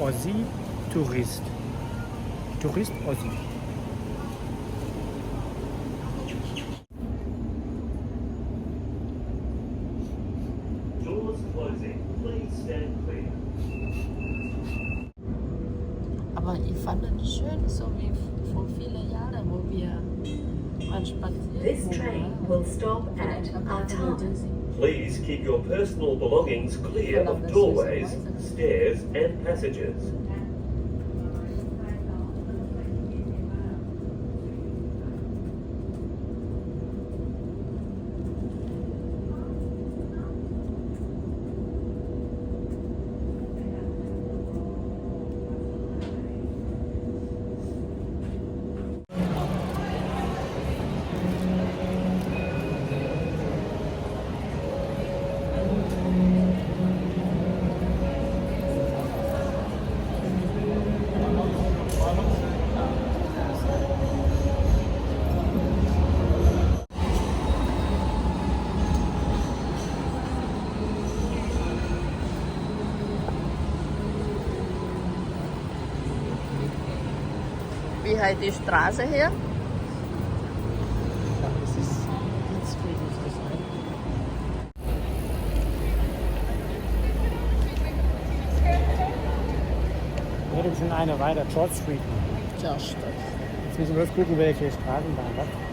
Ossi Tourist. Tourist Ossi. Doors closing. Please stand clear. Aber ich fand es schön, so wie vor vielen Jahren, wo wir mal spazieren This train will stop at Artarmon. Please keep your personal belongings clear of doorways, stairs, and passages. Wie heißt die Straße hier? Ja, das ist Eat Street muss das sein. Ja, das sind eine weiter, George Street. Josh. Jetzt müssen wir bloß gucken, welche Straßenbahn das. ห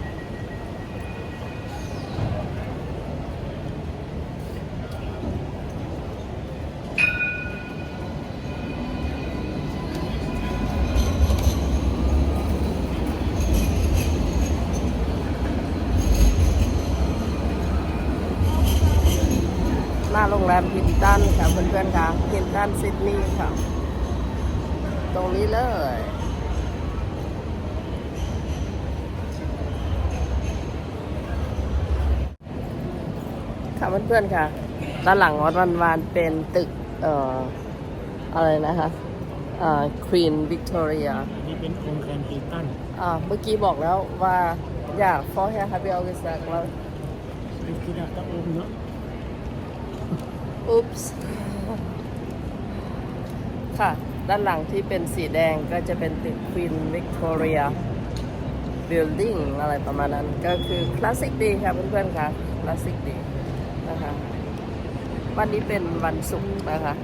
นตันค่ะเพื่อนๆค่ะฮินตันซิดนีย์ค่ะ ตรงนี้เลยค่ะเพื่อนๆค่ะ ด้านหลังวัดวันวานเป็นตึก เอ่อ อะไรนะคะเอ่อควีนวิกตอเรียอันนี้เป็นโรงแรมฮิลตันอ่าเมื่อกี้บอกแล้วว่าอยาก vorher habe ich auch gesagt แล้ว Ich gehe nach da oben, ne? อุ๊ อุ๊ปส์ค่ะ ด้านหลังที่เป็นสีแดงก็จะเป็นตึก Queen Victoria Building อะไรประมาณนั้น ก็คือคลาสสิกดีค่ะเพื่อนๆค่ะคลาสสิกดีนะคะวันนี้เป็นวันศุกร์นะคะ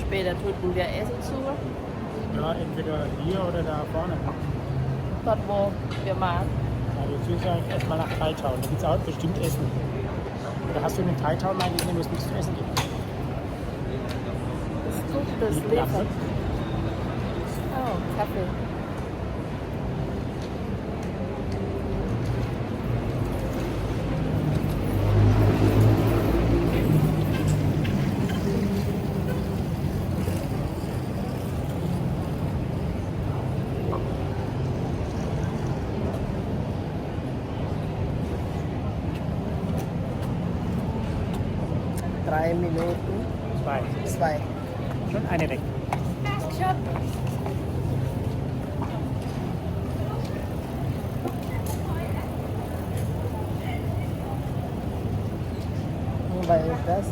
Später tuten wir Essen zu. Ja, entweder hier oder da vorne. Dort, wo wir waren. Also jetzt müssen wir eigentlich erstmal nach Thai-Town. Da gibt es auch bestimmt Essen. Oder hast du in Thai-Town mal gesehen, wo es nichts zu essen gibt? Das Die Klasse. Lebens. Oh, Kaffee. Drei Minuten, Zwei. zwei. Schon eine weg. Weil das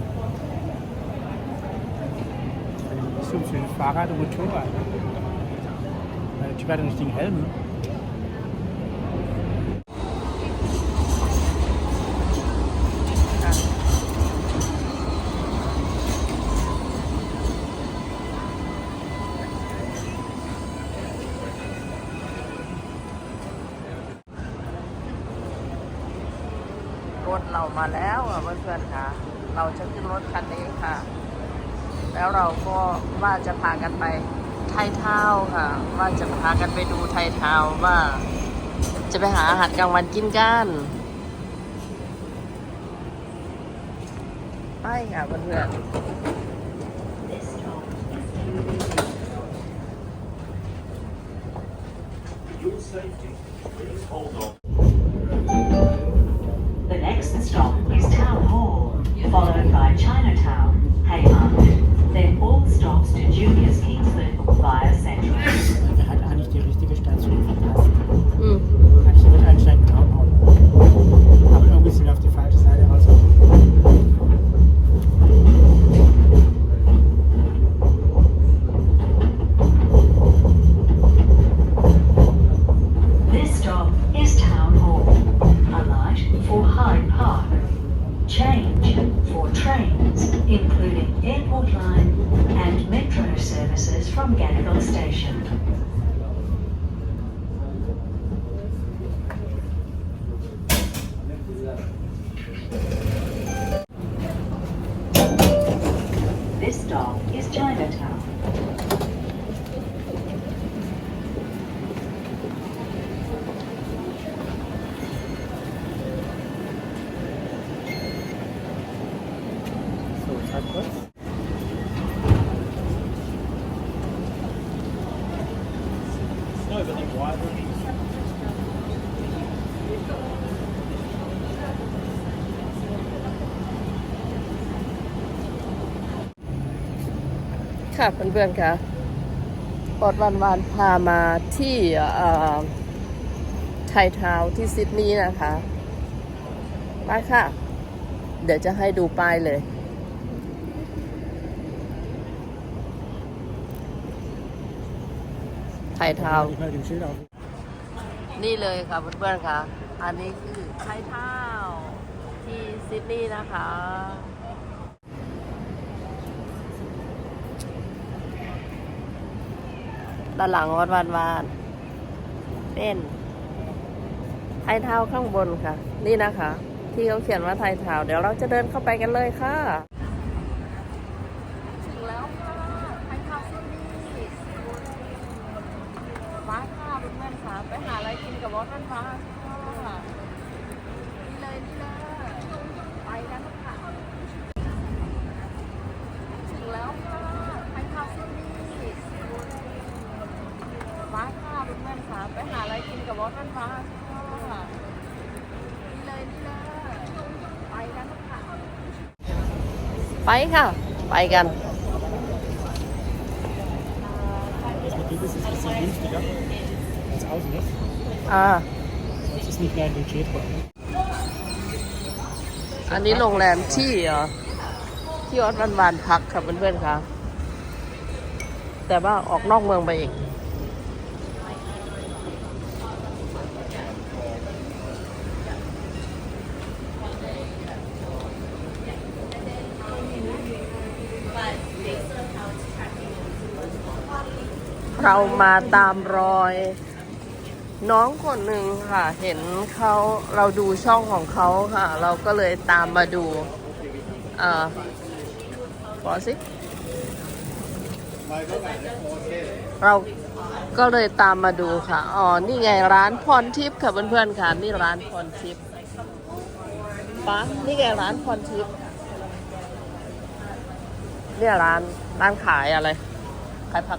So für Fahrrad und Motorrad. Der Typ hat einen richtigen Helm. รถเรามาแล้วอะเพื่อนๆค่ะ เราจะขึ้นรถคันนี้ค่ะ แล้วเราก็ว่าจะพากันไปไทยเท้าค่ะ ว่าจะพากันไปดูไทยเท้าว่า จะไปหาอาหารกลางวันกินกันไปค่ะเพื่อนๆ line park. Change for trains, including Airport Line and Metro services from Gadigal Station. This stop is Chinatown. Ja, über den Wall. ค่ะเพื่อนๆค่ะปอดวันวานพามาที่ไทยทาวที่ซิดนีย์นะคะมาค่ะ เดี๋ยวจะให้ดูป้ายเลย ไทยทาวน์นี่เลยค่ะเพื่อนๆค่ะ อันนี้คือไทยทาวน์ที่ซิดนีย์นะคะด้านหลังวัดวานวานเป็นไทยทาวน์ข้างบนค่ะ นี่นะคะ ที่เขาเขียนว่าไทยทาวน์เดี๋ยวเราจะเดินเข้าไปกันเลยค่ะ ถึงแล้วค่ะไทยทาวน์ซิดนีย์มาค่ะเพื่อนๆ ค่ะ ไปหาอะไรกินกับวอดวันวานค่ะนี่เลยนี่เลยไปกันค่ะ ถึงแล้วค่ะไทยทาวน์ซิดนีย์มาค่ะเพื่อนๆค่ะ ไปหาอะไรกินกับวอดวันวานค่ะนี่เลยนี่เลยไปกันค่ะ ไปค่ะ ไปกัน Das Motiv ist ein bisschen günstiger als außen ist. อ่า Das ist nicht mehr ein Budget drin. อันนี้โรงแรมที่เอ่อที่ออดวันวานพักค่ะเพื่อนๆค่ะ แต่ว่าออกนอกเมืองไปอีก เรามาตามรอย น้องคนหนึ่งค่ะ เห็นเขาเราดูช่องของเขาค่ะ เราก็เลยตามมาดูอ่าขอสิเราก็เลยตามมาดูค่ะ อ๋อ นี่ไงร้านพรทิพย์ค่ะเพื่อนๆค่ะ นี่ร้านพรทิพย์ป๊านี่ไงร้านพรทิพย์เนี่ยร้านร้านขายอะไร ขายผัก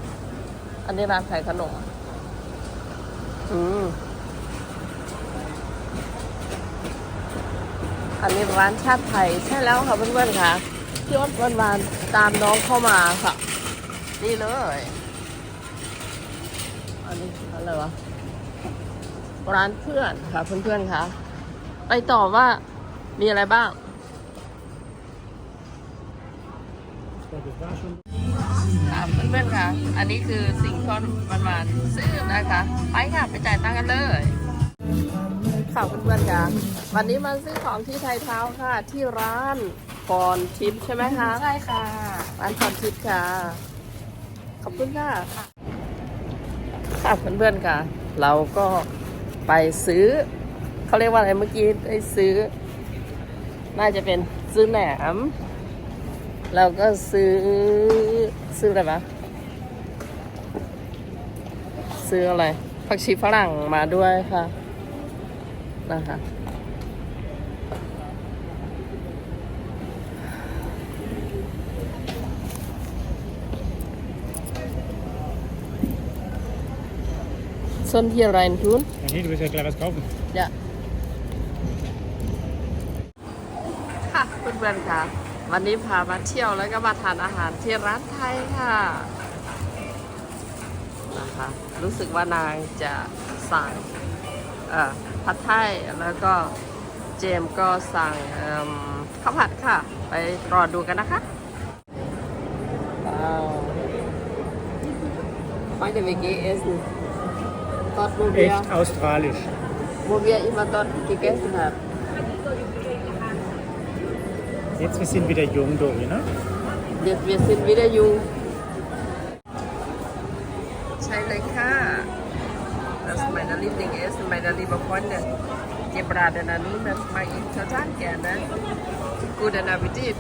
อันนี้ร้านขายขนม อืมอันนี้ร้านชาติไทยใช่แล้วค่ะเพื่อนๆค่ะพี่อ้นวันวานตามน้องเข้ามาค่ะ นี่เลย อันนี้อะไรวะร้านเพื่อนค่ะเพื่อนๆค่ะ ไปต่อว่ามีอะไรบ้าง เพื่อนๆค่ะ อันนี้คือสิ่งที่วันวานๆซื้อนะคะ ไปค่ะ ไปจ่ายตังค์กันเลยค่ะเพื่อนๆค่ะ วันนี้มาซื้อของที่ไทยเท้าค่ะ ที่ร้านพรทิพย์ใช่ไหมคะ ใช่ค่ะ ร้านพรทิพย์ค่ะ ขอบคุณค่ะ ค่ะเพื่อนๆค่ะ เราก็ไปซื้อ เขาเรียกว่าอะไรเมื่อกี้ได้ซื้อ น่าจะเป็นซื้อแหนม เราก็ซื้อซื้ออะไรวะ ซื้ออะไร ผักชีฝรั่งมาด้วยค่ะ นะคะ Sollen hier rein tun? Ja, nee, du willst ja gleich was kaufen. จะค่ะเพื่อนๆค่ะ วันนี้พามาเที่ยวแล้วก็มาทานอาหารที่ร้านไทยค่ะ นะคะ รู้สึกว่านางจะสั่งเอ่อผัดไทยแล้วก็เจมส์ก็สั่งเอิ่มข้าวผัดค่ะ ไปรอดูกันนะคะว้าว Heute wir gehen essen. Dort, wo wir Echt australisch. wo wir immer dort gegessen haben. Jetzt, wir sind wieder jung, Dori, ne? Wir, wir sind wieder jung. ใช่เลยค่ะ Das ist meine Lieblingsessen, meine liebe Freunde. Gebratene Nudeln mag ich total gerne. Guten Appetit.